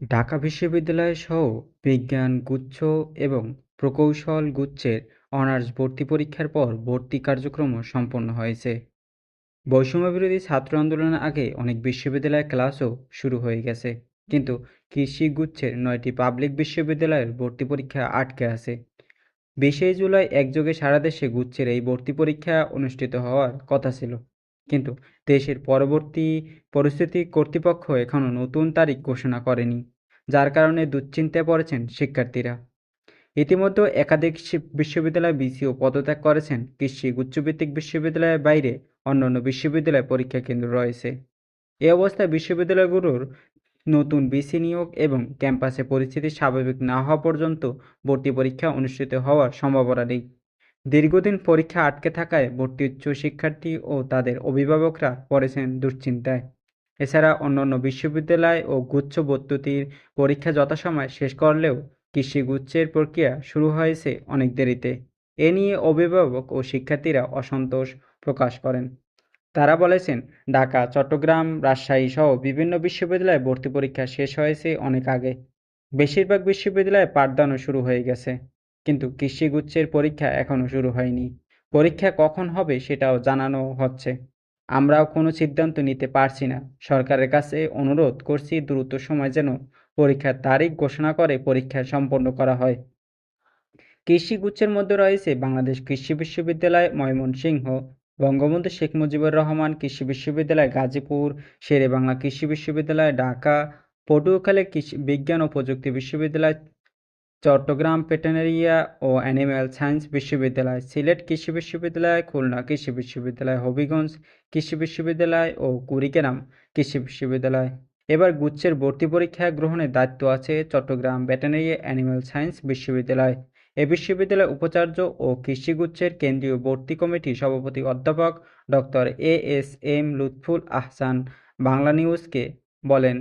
ঢাকা বিশ্ববিদ্যালয়সহ বিজ্ঞান, গুচ্ছ এবং প্রকৌশল গুচ্ছের অনার্স ভর্তি পরীক্ষার পর ভর্তি কার্যক্রমও সম্পন্ন হয়েছে। বৈষম্যবিরোধী ছাত্র আন্দোলনের আগে অনেক বিশ্ববিদ্যালয়ের ক্লাসও শুরু হয়ে গেছে। কিন্তু কৃষি গুচ্ছের নয়টি পাবলিক বিশ্ববিদ্যালয়ের ভর্তি পরীক্ষা আটকে আছে। বিশে জুলাই একযোগে সারা দেশে গুচ্ছের এই ভর্তি পরীক্ষা অনুষ্ঠিত হওয়ার কথা ছিল। কিন্তু দেশের পরবর্তী পরিস্থিতি কর্তৃপক্ষ এখনও নতুন তারিখ ঘোষণা করেনি, যার কারণে দুশ্চিন্তায় পড়েছেন শিক্ষার্থীরা। ইতিমধ্যে একাধিক বিশ্ববিদ্যালয় বিসিও পদত্যাগ করেছেন, কৃষি উচ্চভিত্তিক বিশ্ববিদ্যালয়ের বাইরে অন্যান্য বিশ্ববিদ্যালয়ে পরীক্ষা কেন্দ্র রয়েছে। এ অবস্থায় বিশ্ববিদ্যালয়গুলোর নতুন বিসি নিয়োগ এবং ক্যাম্পাসে পরিস্থিতি স্বাভাবিক না হওয়া পর্যন্ত ভর্তি পরীক্ষা অনুষ্ঠিত হওয়ার সম্ভাবনা নেই। দীর্ঘদিন পরীক্ষা আটকে থাকায় ভর্তি উচ্চ শিক্ষার্থী ও তাদের অভিভাবকরা পড়েছেন দুশ্চিন্তায়। এছাড়া অন্যান্য বিশ্ববিদ্যালয় ও গুচ্ছ পদ্ধতির পরীক্ষা যথাসময়ে শেষ করলেও কৃষি গুচ্ছের প্রক্রিয়া শুরু হয়েছে অনেক দেরিতে। এ নিয়ে অভিভাবক ও শিক্ষার্থীরা অসন্তোষ প্রকাশ করেন। তারা বলেছেন, ঢাকা, চট্টগ্রাম, রাজশাহী সহ বিভিন্ন বিশ্ববিদ্যালয়ে ভর্তি পরীক্ষা শেষ হয়েছে অনেক আগে। বেশিরভাগ বিশ্ববিদ্যালয়ে পাঠদানও শুরু হয়ে গেছে। কিন্তু কৃষিগুচ্ছের পরীক্ষা এখনও শুরু হয়নি। পরীক্ষা কখন হবে সেটাও জানানো হচ্ছে। আমরাও কোনো সিদ্ধান্ত নিতে পারছি না। সরকারের কাছে অনুরোধ করছি দ্রুত সময় যেন পরীক্ষার তারিখ ঘোষণা করে পরীক্ষা সম্পন্ন করা হয়। কৃষিগুচ্ছের মধ্যে রয়েছে বাংলাদেশ কৃষি বিশ্ববিদ্যালয়, ময়মনসিংহ, বঙ্গবন্ধু শেখ মুজিবুর রহমান কৃষি বিশ্ববিদ্যালয়, গাজীপুর শেরে বাংলা কৃষি বিশ্ববিদ্যালয়, ঢাকা, পটুয়াখালী কৃষি বিজ্ঞান ও প্রযুক্তি বিশ্ববিদ্যালয় চট্টগ্রাম ভেটেরিনারিয়া ও অ্যানিম্যাল সায়েন্স বিশ্ববিদ্যালয়, সিলেট কৃষি বিশ্ববিদ্যালয়, খুলনা কৃষি বিশ্ববিদ্যালয়, হবিগঞ্জ কৃষি বিশ্ববিদ্যালয় ও কুড়িগ্রাম কৃষি বিশ্ববিদ্যালয়। এবার গুচ্ছের ভর্তি পরীক্ষা গ্রহণের দায়িত্ব আছে চট্টগ্রাম ভেটেরিনারি অ্যানিম্যাল সায়েন্স বিশ্ববিদ্যালয়। এ বিশ্ববিদ্যালয়ের উপাচার্য ও কৃষিগুচ্ছের কেন্দ্রীয় ভর্তি কমিটির সভাপতি অধ্যাপক doctor A S M Lutful Ahsan Bangla নিউজকে বলেন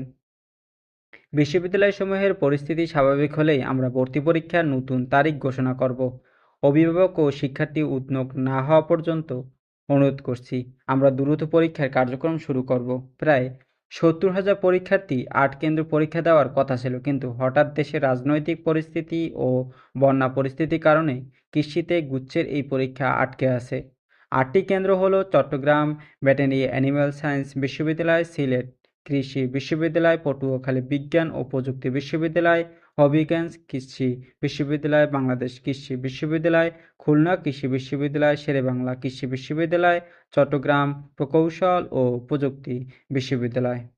বিশ্ববিদ্যালয়সমূহের পরিস্থিতি স্বাভাবিক হলেই আমরা ভর্তি পরীক্ষার নতুন তারিখ ঘোষণা করব। অভিভাবক ও শিক্ষার্থী উদ্যোগ না হওয়া পর্যন্ত অনুরোধ করছি, আমরা দ্রুত পরীক্ষার কার্যক্রম শুরু করব। প্রায় সত্তর হাজার পরীক্ষার্থী আট কেন্দ্র পরীক্ষা দেওয়ার কথা ছিল, কিন্তু হঠাৎ দেশের রাজনৈতিক পরিস্থিতি ও বন্যা পরিস্থিতির কারণে কৃষিতে গুচ্ছের এই পরীক্ষা আটকে আছে। আটটি কেন্দ্র হলো চট্টগ্রাম, ভেটেরিনারি অ্যানিম্যাল সায়েন্স বিশ্ববিদ্যালয়, সিলেট। কৃষি বিশ্ববিদ্যালয়, পটুয়াখালী বিজ্ঞান ও প্রযুক্তি বিশ্ববিদ্যালয়, হবিগঞ্জ কৃষি বিশ্ববিদ্যালয়, বাংলাদেশ কৃষি বিশ্ববিদ্যালয়, খুলনা কৃষি বিশ্ববিদ্যালয়, শেরেবাংলা কৃষি বিশ্ববিদ্যালয়, চট্টগ্রাম প্রকৌশল ও প্রযুক্তি বিশ্ববিদ্যালয়।